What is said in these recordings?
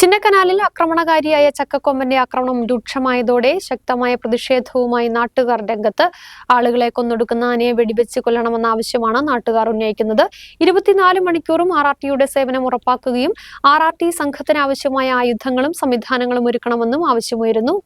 ചിന്നക്കനാലിൽ ആക്രമണകാരിയായ ചക്കക്കൊമ്പന്റെ ആക്രമണം രൂക്ഷമായതോടെ ശക്തമായ പ്രതിഷേധവുമായി നാട്ടുകാർ രംഗത്ത് ആളുകളെ കൊന്നൊടുക്കുന്ന ആനയെ വെടിവെച്ച് കൊല്ലണമെന്ന ആവശ്യമാണ് നാട്ടുകാർ ഉന്നയിക്കുന്നത്. ഇരുപത്തിനാല് മണിക്കൂറും ആർ ആർ ടിയുടെ സേവനം ഉറപ്പാക്കുകയും ആർ ആർ ടി സംഘത്തിന് ആവശ്യമായ ആയുധങ്ങളും സംവിധാനങ്ങളും ഒരുക്കണമെന്നും ആവശ്യമുയരുന്നു.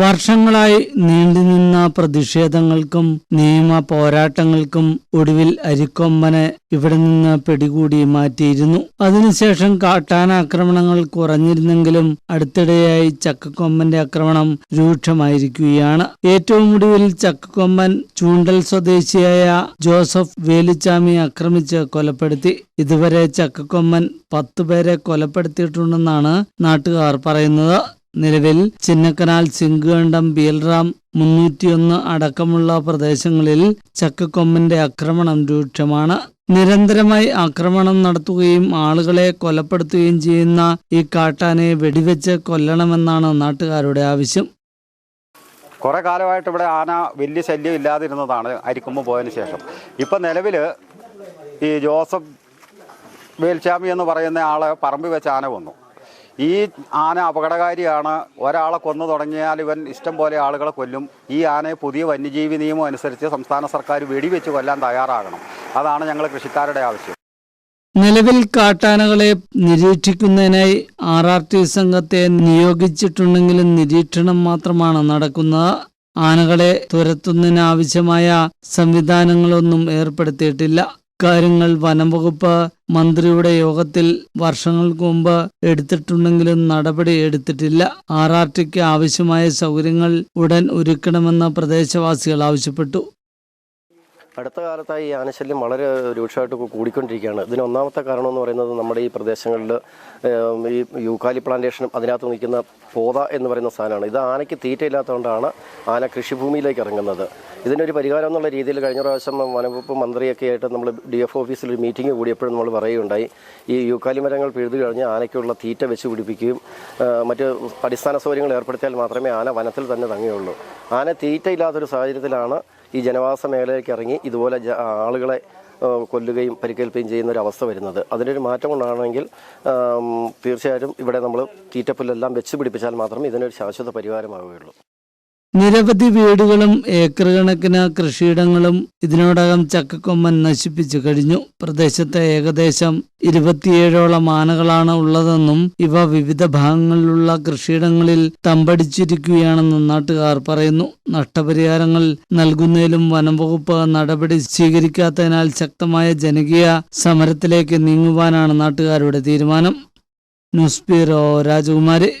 വർഷങ്ങളായി നീണ്ടുനിന്ന പ്രതിഷേധങ്ങൾക്കും നിയമ പോരാട്ടങ്ങൾക്കും ഒടുവിൽ അരിക്കൊമ്പനെ ഇവിടെ നിന്ന് പിടികൂടി മാറ്റിയിരുന്നു. അതിനുശേഷം കാട്ടാനാക്രമണങ്ങൾ കുറഞ്ഞിരുന്നെങ്കിലും അടുത്തിടെയായി ചക്കക്കൊമ്പന്റെ ആക്രമണം രൂക്ഷമായിരിക്കുകയാണ്. ഏറ്റവും ഒടുവിൽ ചക്കക്കൊമ്പൻ ചൂണ്ടൽ സ്വദേശിയായ ജോസഫ് വേലിച്ചാമി ആക്രമിച്ച് കൊലപ്പെടുത്തി. ഇതുവരെ ചക്കക്കൊമ്പൻ പത്തുപേരെ കൊലപ്പെടുത്തിയിട്ടുണ്ടെന്നാണ് നാട്ടുകാർ പറയുന്നത്. നിലവിൽ ചിന്നക്കനാൽ ചിങ്കുകണ്ടം ബിയൽറാം മുന്നൂറ്റിയൊന്ന് അടക്കമുള്ള പ്രദേശങ്ങളിൽ ചക്കക്കൊമ്പന്റെ ആക്രമണം രൂക്ഷമാണ്. നിരന്തരമായി ആക്രമണം നടത്തുകയും ആളുകളെ കൊലപ്പെടുത്തുകയും ചെയ്യുന്ന ഈ കാട്ടാനെ വെടിവെച്ച് കൊല്ലണമെന്നാണ് നാട്ടുകാരുടെ ആവശ്യം. കുറേ കാലമായിട്ട് ഇവിടെ ആന വലിയ ശല്യം ഇല്ലാതിരുന്നതാണ് അരിക്കുമ്പ് പോയതിന് ശേഷം. ഇപ്പം നിലവിൽ ഈ ജോസഫ് വേൽച്ചാമി എന്ന് പറയുന്ന ആളെ പറമ്പിൽ വെച്ച് ആന കൊന്നു. ഈ ആന അപകടകാരിയാണ്. ഒരാളെ കൊന്നു തുടങ്ങിയാൽ ഇവൻ ഇഷ്ടം പോലെ ആളുകളെ കൊല്ലും. ഈ ആനയെ പുതിയ വന്യജീവി നിയമം അനുസരിച്ച് സംസ്ഥാന സർക്കാർ വെടിവെച്ച് കൊല്ലാൻ തയ്യാറാകണം. അതാണ് ഞങ്ങൾ കൃഷിക്കാരുടെ ആവശ്യം. നിലവിൽ കാട്ടാനകളെ നിരീക്ഷിക്കുന്നതിനായി ആർ ആർ ടി സംഘത്തെ നിയോഗിച്ചിട്ടുണ്ടെങ്കിലും നിരീക്ഷണം മാത്രമാണ് നടക്കുന്നത്. ആനകളെ തുരത്തുന്നതിനാവശ്യമായ സംവിധാനങ്ങളൊന്നും ഏർപ്പെടുത്തിയിട്ടില്ല. കാര്യങ്ങൾ വനംവകുപ്പ് മന്ത്രിയുടെ യോഗത്തിൽ വർഷങ്ങൾക്ക് മുമ്പ് എടുത്തിട്ടുണ്ടെങ്കിലും നടപടി എടുത്തിട്ടില്ല. ആർ ആർ ടിക്ക് ആവശ്യമായ സൗകര്യങ്ങൾ ഉടൻ ഒരുക്കണമെന്ന് പ്രദേശവാസികൾ ആവശ്യപ്പെട്ടു. അടുത്ത കാലത്തായി ഈ ആനശല്യം വളരെ രൂക്ഷമായിട്ട് കൂടിക്കൊണ്ടിരിക്കുകയാണ്. ഇതിന് ഒന്നാമത്തെ കാരണം എന്ന് പറയുന്നത് നമ്മുടെ ഈ പ്രദേശങ്ങളിൽ ഈ യൂക്കാലി പ്ലാന്റേഷനും അതിനകത്ത് നിൽക്കുന്ന പോത എന്ന് പറയുന്ന സാധനമാണ്. ഇത് ആനയ്ക്ക് തീറ്റയില്ലാത്തതുകൊണ്ടാണ് ആന കൃഷിഭൂമിയിലേക്ക് ഇറങ്ങുന്നത്. ഇതിനൊരു പരിഹാരം എന്നുള്ള രീതിയിൽ കഴിഞ്ഞ പ്രാവശ്യം വനംവകുപ്പ് മന്ത്രിയൊക്കെ ആയിട്ട് നമ്മൾ ഡി എഫ് ഓഫീസിൽ ഒരു മീറ്റിംഗ് കൂടിയപ്പോഴും നമ്മൾ പറയുകയുണ്ടായി. ഈ യൂക്കാലി മരങ്ങൾ പിഴുതു കഴിഞ്ഞ് ആനയ്ക്കുള്ള തീറ്റ വെച്ച് പിടിപ്പിക്കുകയും മറ്റ് അടിസ്ഥാന സൗകര്യങ്ങൾ ഏർപ്പെടുത്തിയാൽ മാത്രമേ ആന വനത്തിൽ തന്നെ തങ്ങുകയുള്ളൂ. ആന തീറ്റയില്ലാത്തൊരു സാഹചര്യത്തിലാണ് ഈ ജനവാസ മേഖലയിലേക്ക് ഇറങ്ങി ഇതുപോലെ ആളുകളെ കൊല്ലുകയും പരിക്കേൽക്കുകയും ചെയ്യുന്ന ഒരു അവസ്ഥ വരുന്നത്. അതിനൊരു മാറ്റം കൊണ്ടാണെങ്കിൽ തീർച്ചയായിട്ടും ഇവിടെ നമ്മൾ തീറ്റപ്പുല്ലെല്ലാം വെച്ച് പിടിപ്പിച്ചാൽ മാത്രമേ ഇതിനൊരു ശാശ്വത പരിഹാരമാവുകയുള്ളൂ. നിരവധി വീടുകളും ഏക്കർ കണക്കിന് കൃഷിയിടങ്ങളും ഇതിനോടകം ചക്കക്കൊമ്മൻ നശിപ്പിച്ചു കഴിഞ്ഞു. പ്രദേശത്തെ ഏകദേശം ഇരുപത്തിയേഴോളം ആനകളാണ് ഉള്ളതെന്നും ഇവ വിവിധ ഭാഗങ്ങളിലുള്ള കൃഷിയിടങ്ങളിൽ തമ്പടിച്ചിരിക്കുകയാണെന്നും നാട്ടുകാർ പറയുന്നു. നഷ്ടപരിഹാരങ്ങൾ നൽകുന്നതിലും വനംവകുപ്പ് നടപടി സ്വീകരിക്കാത്തതിനാൽ ശക്തമായ ജനകീയ സമരത്തിലേക്ക് നീങ്ങുവാനാണ് നാട്ടുകാരുടെ തീരുമാനം. ന്യൂസ് ബ്യൂറോ രാജകുമാരി.